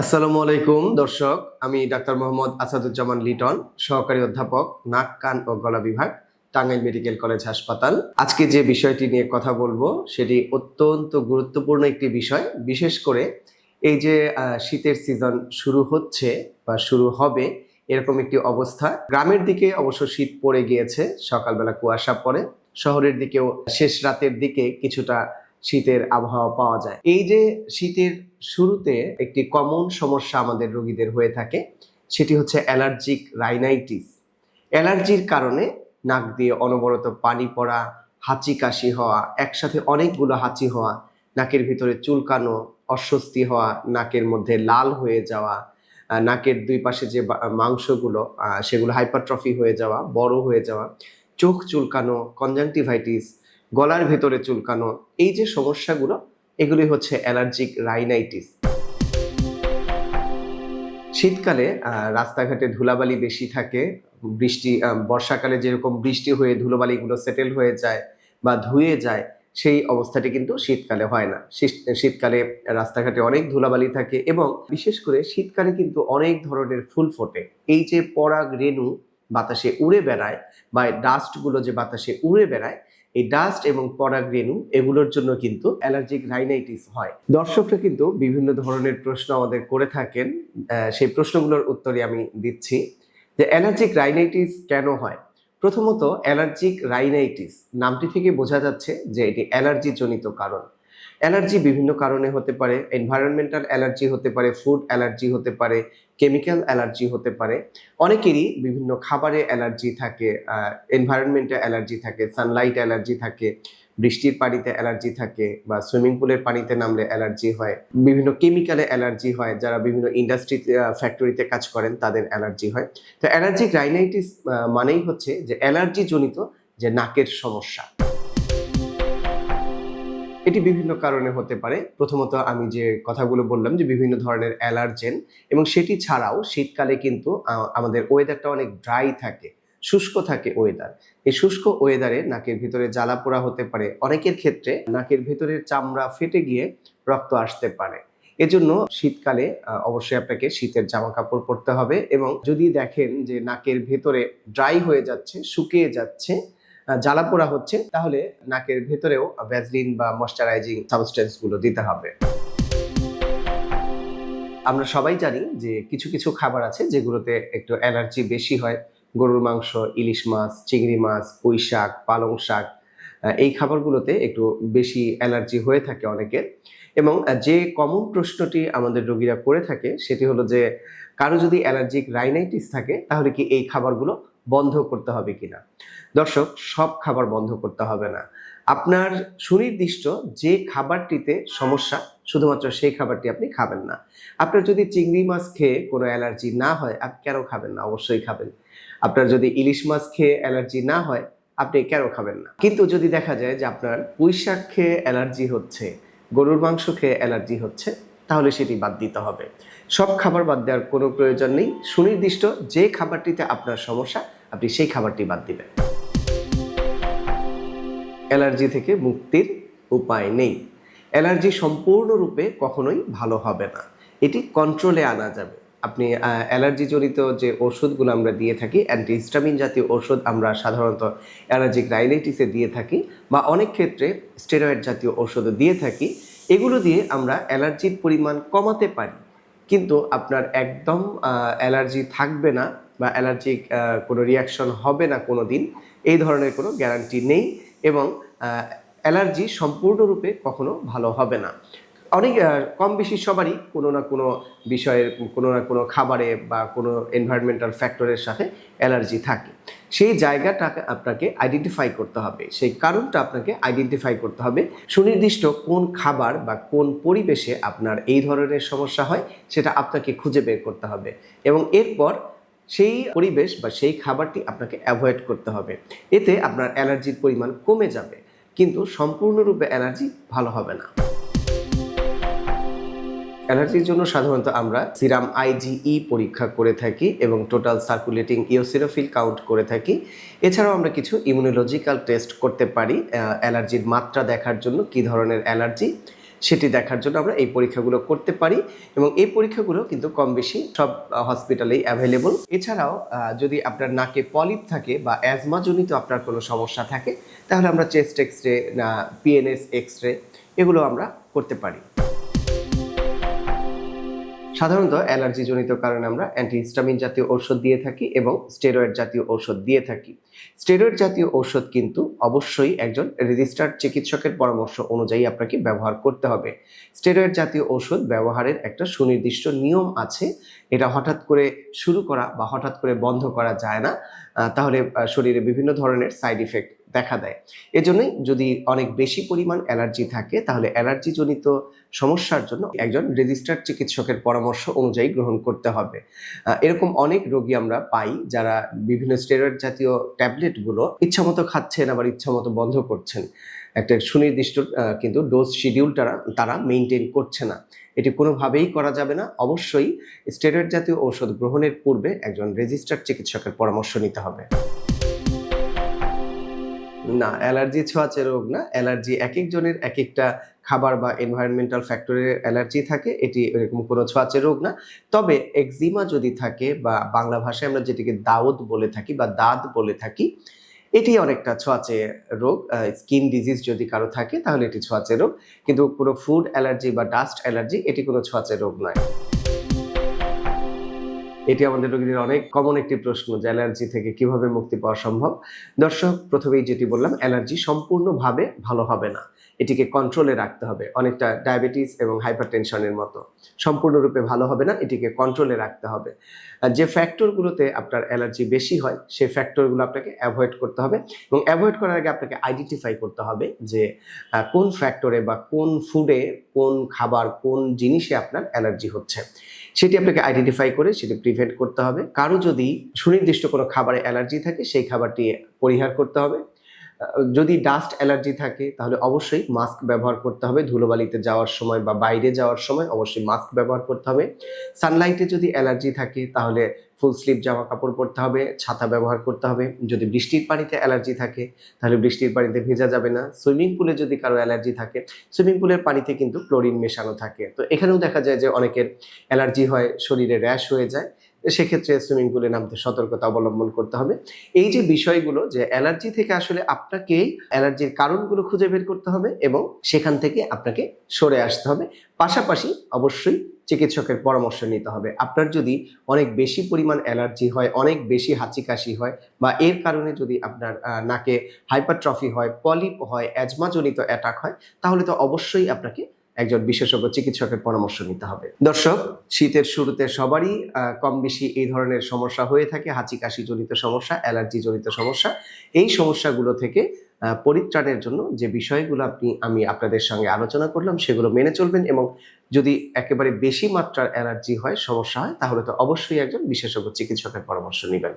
আসসালামু আলাইকুম, দর্শক। আমি ডাক্তার মোহাম্মদ আসাদুজ্জামান লিটন, সহকারী অধ্যাপক, নাক, কান ও গলা বিভাগ, টাঙ্গাইল মেডিকেল কলেজ হাসপাতাল। আজকে যে বিষয়টি নিয়ে কথা বলব, সেটি অত্যন্ত গুরুত্বপূর্ণ একটি বিষয়। বিশেষ করে এই যে শীতের সিজন শুরু হচ্ছে বা শুরু হবে, এরকম একটি অবস্থা। গ্রামের দিকে অবশ্য শীত পড়ে গিয়েছে, সকালবেলা কুয়াশা পড়ে। শহরের দিকেও শেষ রাতের দিকে কিছুটা শীতের আবহাওয়া পাওয়া যায়। এই যে শীতের শুরুতে একটি কমন সমস্যা আমাদের রোগীদের হয়ে থাকে, সেটি হচ্ছে অ্যালার্জিক রাইনাইটিস অ্যালার্জির কারণে নাক দিয়ে অনবরত পানি পড়া, হাঁচি কাশি হওয়া, একসাথে অনেকগুলো হাঁচি হওয়া, নাকের ভিতরে চুলকানো, অস্বস্তি হওয়া, নাকের মধ্যে লাল হয়ে যাওয়া নাকের দুই পাশে যে মাংসগুলো সেগুলো হাইপারট্রফি হয়ে যাওয়া, বড় হয়ে যাওয়া, চোখ চুলকানো কনজাংটিভাইটিস গলার ভেতরে চুলকানো, এই যে সমস্যাগুলো, এগুলি হচ্ছে অ্যালার্জিক রাইনাইটিস। শীতকালে রাস্তাঘাটে ধুলাবালি বেশি থাকে, বৃষ্টি বর্ষাকালে যেরকম বৃষ্টি হয়ে ধুলোবালিগুলো সেটেল হয়ে যায় বা ধুয়ে যায়, সেই অবস্থাটি কিন্তু শীতকালে হয় না। শীতকালে রাস্তাঘাটে অনেক ধুলাবালি থাকে এবং বিশেষ করে শীতকালে কিন্তু অনেক ধরনের ফুল ফোটে। এই যে পরাগ রেণু বাতাসে উড়ে বেড়ায় বা ডাস্টগুলো যে বাতাসে উড়ে বেড়ায় এই ডাস্ট এবং পরাগ রেনু এগুলোর জন্য কিন্তু অ্যালার্জিক রাইনাইটিস হয়। দর্শকরা কিন্তু বিভিন্ন ধরনের প্রশ্ন আমাদের করে থাকেন। সেই প্রশ্নগুলোর উত্তরে আমি দিচ্ছি যে অ্যালার্জিক রাইনাইটিস কেন হয়? প্রথমত অ্যালার্জিক রাইনাইটিস নামটি থেকে বোঝা যাচ্ছে যে এটি অ্যালার্জি জনিত কারণ। অ্যালার্জি বিভিন্ন কারণে হতে পারে এনভায়রনমেন্টাল অ্যালার্জি হতে পারে ফুড অ্যালার্জি হতে পারে কেমিক্যাল অ্যালার্জি হতে পারে। অনেকেরই বিভিন্ন খাবারে অ্যালার্জি থাকে এনভায়রনমেন্টে অ্যালার্জি থাকে সানলাইট অ্যালার্জি থাকে, বৃষ্টির পানিতে অ্যালার্জি থাকে বা সুইমিং পুলের পানিতে নামলে অ্যালার্জি হয়। বিভিন্ন কেমিক্যালে অ্যালার্জি হয়, যারা বিভিন্ন ইন্ডাস্ট্রি ফ্যাক্টরিতে কাজ করেন, তাদের অ্যালার্জি হয়। তো অ্যালার্জিক রাইনাইটিস মানেই হচ্ছে যে অ্যালার্জি জনিত যে নাকের সমস্যা। এটি বিভিন্ন কারণে হতে পারে। প্রথমত আমি যে কথাগুলো বললাম যে বিভিন্ন ধরনের অ্যালার্জেন এবং সেটি ছাড়াও শীতকালে কিন্তু আমাদের ওয়েদারটা অনেক ড্রাই থাকে, শুষ্ক থাকে ওয়েদার এই শুষ্ক ওয়েদারে নাকের ভিতরে জ্বালা পোড়া হতে পারে। অনেকের ক্ষেত্রে নাকের ভিতরের চামড়া ফেটে গিয়ে রক্ত আসতে পারে। এজন্য শীতকালে অবশ্যই আপনাকে শীতের জামা কাপড় পরতে হবে এবং যদি দেখেন যে নাকের ভেতরে ড্রাই হয়ে যাচ্ছে, শুকিয়ে যাচ্ছে জ্বালা পোড়া হচ্ছে, তাহলে নাকের ভেতরেও ভ্যাজলিন বা ময়শ্চারাইজিং সাবস্টেন্সগুলো দিতে হবে। আমরা সবাই জানি যে কিছু কিছু খাবার আছে যেগুলোতে একটু অ্যালার্জি বেশি হয়। গরুর মাংস, ইলিশ মাছ, চিংড়ি মাছ পুঁই শাক পালং শাক এই খাবারগুলোতে একটু বেশি অ্যালার্জি হয়ে থাকে অনেকের। এবং যে কমন প্রশ্নটি আমাদের রোগীরা করে থাকে, সেটি হলো যে, কারও যদি অ্যালার্জিক রাইনাইটিস থাকে, তাহলে কি এই খাবারগুলো বন্ধ করতে হবে কিনা? দর্শক, সব খাবার বন্ধ করতে হবে না। আপনার সুনির্দিষ্ট যে খাবারটিতে সমস্যা, শুধুমাত্র সেই খাবারটি আপনি খাবেন না। আপনার যদি চিংড়ি মাছ খেয়ে কোনো অ্যালার্জি না হয়, আপনি কেন খাবেন না? অবশ্যই খাবেন। আপনার যদি ইলিশ মাছ খেয়ে অ্যালার্জি না হয়, আপনি কেন খাবেন না? কিন্তু যদি দেখা যায় যে আপনার পুঁই শাক খেয়ে অ্যালার্জি হচ্ছে, গরুর মাংস খেয়ে অ্যালার্জি হচ্ছে, তাহলে সেটি বাদ দিতে হবে। সব খাবার বাদ দেওয়ার কোনো প্রয়োজন নেই। সুনির্দিষ্ট যে খাবারটিতে আপনার সমস্যা আপনি সেই খাবারটি বাদ দিবেন। অ্যালার্জি থেকে মুক্তির উপায় নেই। অ্যালার্জি সম্পূর্ণরূপে কখনোই ভালো হবে না। এটি কন্ট্রোলে আনা যাবে। আপনি অ্যালার্জি জনিত যে ওষুধগুলো আমরা দিয়ে থাকি অ্যান্টিহিস্টামিন জাতীয় ওষুধ আমরা সাধারণত অ্যালার্জিক রাইনাইটিসে দিয়ে থাকি বা অনেক ক্ষেত্রে স্টেরয়েড জাতীয় ওষুধও দিয়ে থাকি, এগুলো দিয়ে আমরা অ্যালার্জির পরিমাণ কমাতে পারি। কিন্তু আপনার একদম অ্যালার্জি থাকবে না বা অ্যালার্জিক কোনো রিয়াকশন হবে না কোনো দিন, এই ধরনের কোনো গ্যারান্টি নেই এবং অ্যালার্জি সম্পূর্ণরূপে কখনো ভালো হবে না। অনেক কম বেশি সবারই কোনো না কোনো বিষয়ের কোনো না কোনো খাবারে বা কোনো এনভায়রনমেন্টাল ফ্যাক্টরের সাথে অ্যালার্জি থাকে। সেই জায়গাটাকে আপনাকে আইডেন্টিফাই করতে হবে। সেই কারণটা আপনাকে আইডেন্টিফাই করতে হবে সুনির্দিষ্ট কোন খাবার বা কোন পরিবেশে আপনার এই ধরনের সমস্যা হয়, সেটা আপনাকে খুঁজে বের করতে হবে। এবং এরপর সেই পরিবেশ বা সেই খাবারটি আপনাকে অ্যাভয়েড করতে হবে। এতে আপনার অ্যালার্জির পরিমাণ কমে যাবে, কিন্তু সম্পূর্ণরূপে অ্যালার্জি ভালো হবে না। অ্যালার্জির জন্য সাধারণত আমরা সিরাম আইজিই পরীক্ষা করে থাকি এবং টোটাল সার্কুলেটিং ইওসিনোফিল কাউন্ট করে থাকি। এছাড়াও আমরা কিছু ইমিউনোলজিক্যাল টেস্ট করতে পারি, অ্যালার্জির মাত্রা দেখার জন্য কী ধরনের অ্যালার্জি সেটি দেখার জন্য আমরা এই পরীক্ষাগুলো করতে পারি এবং এই পরীক্ষাগুলো কিন্তু কম বেশি সব হসপিটালেই অ্যাভেলেবল এছাড়াও যদি আপনার নাকে পলিপ থাকে বা অ্যাজমাজনিত আপনার কোনো সমস্যা থাকে, তাহলে আমরা চেস্ট এক্স রে না পিএনএস এক্স রে এগুলো আমরা করতে পারি। সাধারণত অ্যালার্জি জনিত কারণে আমরা অ্যান্টিহিস্টামিন জাতীয় ঔষধ দিয়ে থাকি এবং স্টেরয়েড জাতীয় ঔষধ দিয়ে থাকি। স্টেরয়েড জাতীয় ঔষধ কিন্তু অবশ্যই একজন রেজিস্টার্ড চিকিৎসকের পরামর্শ অনুযায়ী আপনাকে ব্যবহার করতে হবে। স্টেরয়েড জাতীয় ঔষধ ব্যবহারের একটা সুনির্দিষ্ট নিয়ম আছে। এটা হঠাৎ করে শুরু করা বা হঠাৎ করে বন্ধ করা যায় না। তাহলে শরীরে বিভিন্ন ধরনের সাইড ইফেক্ট দেখা দেয়। এজন্যই যদি অনেক বেশি পরিমাণ অ্যালার্জি থাকে, তাহলে অ্যালার্জি জনিত সমস্যার জন্য একজন রেজিস্টার্ড চিকিৎসকের পরামর্শ অনুযায়ী গ্রহণ করতে হবে। এরকম অনেক রোগী আমরা পাই যারা বিভিন্ন স্টেরয়েড জাতীয় ট্যাবলেটগুলো ইচ্ছামতো খাচ্ছেন, আবার ইচ্ছামতো বন্ধ করছেন। একটা সুনির্দিষ্ট কিন্তু ডোজ শিডিউল তারা তারা মেনটেন করছে না। এটি কোনোভাবেই করা যাবে না। অবশ্যই স্টেরয়েড জাতীয় ঔষধ গ্রহণের পূর্বে একজন রেজিস্টার্ড চিকিৎসকের পরামর্শ নিতে হবে। না, অ্যালার্জি ছোঁয়াচে রোগ না, অ্যালার্জি এক একজনের এক একটা খাবার বা এনভায়রনমেন্টাল ফ্যাক্টরের অ্যালার্জি থাকে, এটি এরকম কোনো ছোঁয়াচে রোগ না। তবে একজিমা যদি থাকে বা বাংলা ভাষায় আমরা যেটিকে দাউদ বলে থাকি বা দাঁত বলে থাকি, এটি অনেকটা ছোঁয়াচে রোগ। স্কিন ডিজিজ যদি কারও থাকে তাহলে এটি ছোঁয়াচে রোগ। কিন্তু কোনো ফুড অ্যালার্জি বা ডাস্ট অ্যালার্জি এটি কোনো ছোঁয়াচে রোগ নয়। এটি আমাদের রোগীদের অনেক কমন একটি প্রশ্ন যে অ্যালার্জি থেকে কীভাবে মুক্তি পাওয়া সম্ভব? দর্শক, প্রথমেই যেটি বললাম অ্যালার্জি সম্পূর্ণভাবে ভালো হবে না। এটিকে কন্ট্রোলে রাখতে হবে, অনেকটা ডায়াবেটিস এবং হাইপারটেনশনের মতো। সম্পূর্ণরূপে ভালো হবে না, এটিকে কন্ট্রোলে রাখতে হবে। যে ফ্যাক্টরগুলোতে আপনার অ্যালার্জি বেশি হয়, সেই ফ্যাক্টরগুলো আপনাকে অ্যাভয়েড করতে হবে এবং অ্যাভয়েড করার আগে আপনাকে আইডেন্টিফাই করতে হবে যে কোন ফ্যাক্টরে বা কোন ফুডে কোন খাবার, কোন জিনিসে আপনার অ্যালার্জি হচ্ছে। সেটি আপনাকে আইডেন্টিফাই করে সেটি প্রিভেন্ট করতে হবে। কারও যদি সুনির্দিষ্ট কোনো খাবারে অ্যালার্জি থাকে, সেই খাবারটি পরিহার করতে হবে। যদি ডাস্ট অ্যালার্জি থাকে, তাহলে অবশ্যই মাস্ক ব্যবহার করতে হবে। ধুলোবালিতে যাওয়ার সময় বা বাইরে যাওয়ার সময় অবশ্যই মাস্ক ব্যবহার করতে হবে। সানলাইটে যদি অ্যালার্জি থাকে, তাহলে ফুল স্লিভ জামা কাপড় পরতে হবে, ছাতা ব্যবহার করতে হবে। যদি বৃষ্টির পানিতে অ্যালার্জি থাকে, তাহলে বৃষ্টির পানিতে ভেজা যাবে না। সুইমিং পুলে যদি কারও অ্যালার্জি থাকে সুইমিং পুলের পানিতে কিন্তু ক্লোরিন মেশানো থাকে। তো এখানেও দেখা যায় যে অনেকের অ্যালার্জি হয়, শরীরে র্যাশ হয়ে যায়। সেক্ষেত্রে সুইমিং পুলে নামতে সতর্কতা অবলম্বন করতে হবে। এই যে বিষয়গুলো যে অ্যালার্জি থেকে আসলে আপনাকে অ্যালার্জির কারণগুলো খুঁজে বের করতে হবে এবং সেখান থেকে আপনাকে সরে আসতে হবে। পাশাপাশি অবশ্যই চিকিৎসকের পরামর্শ নিতে হবে। আপনার যদি অনেক বেশি পরিমাণ অ্যালার্জি হয়, অনেক বেশি হাঁচি কাশি হয় বা এর কারণে যদি আপনার নাকে হাইপারট্রফি হয় পলিপ হয় অ্যাজমাজনিত অ্যাটাক হয়, তাহলে তো অবশ্যই আপনাকে একজন বিশেষজ্ঞ চিকিৎসকের পরামর্শ নিতে হবে। দর্শক, শীতের শুরুতে সবারই কম বেশি এই ধরনের সমস্যা হয়ে থাকে। হাঁচি কাশি জনিত সমস্যা অ্যালার্জি জনিত সমস্যা। এই সমস্যাগুলো থেকে পরিত্রাণের জন্য যে বিষয়গুলো আপনি, আমি আপনাদের সঙ্গে আলোচনা করলাম, সেগুলো মেনে চলবেন এবং যদি একেবারে বেশি মাত্রার অ্যালার্জি হয়, সমস্যা হয়, তাহলে তো অবশ্যই একজন বিশেষজ্ঞ চিকিৎসকের পরামর্শ নেবেন।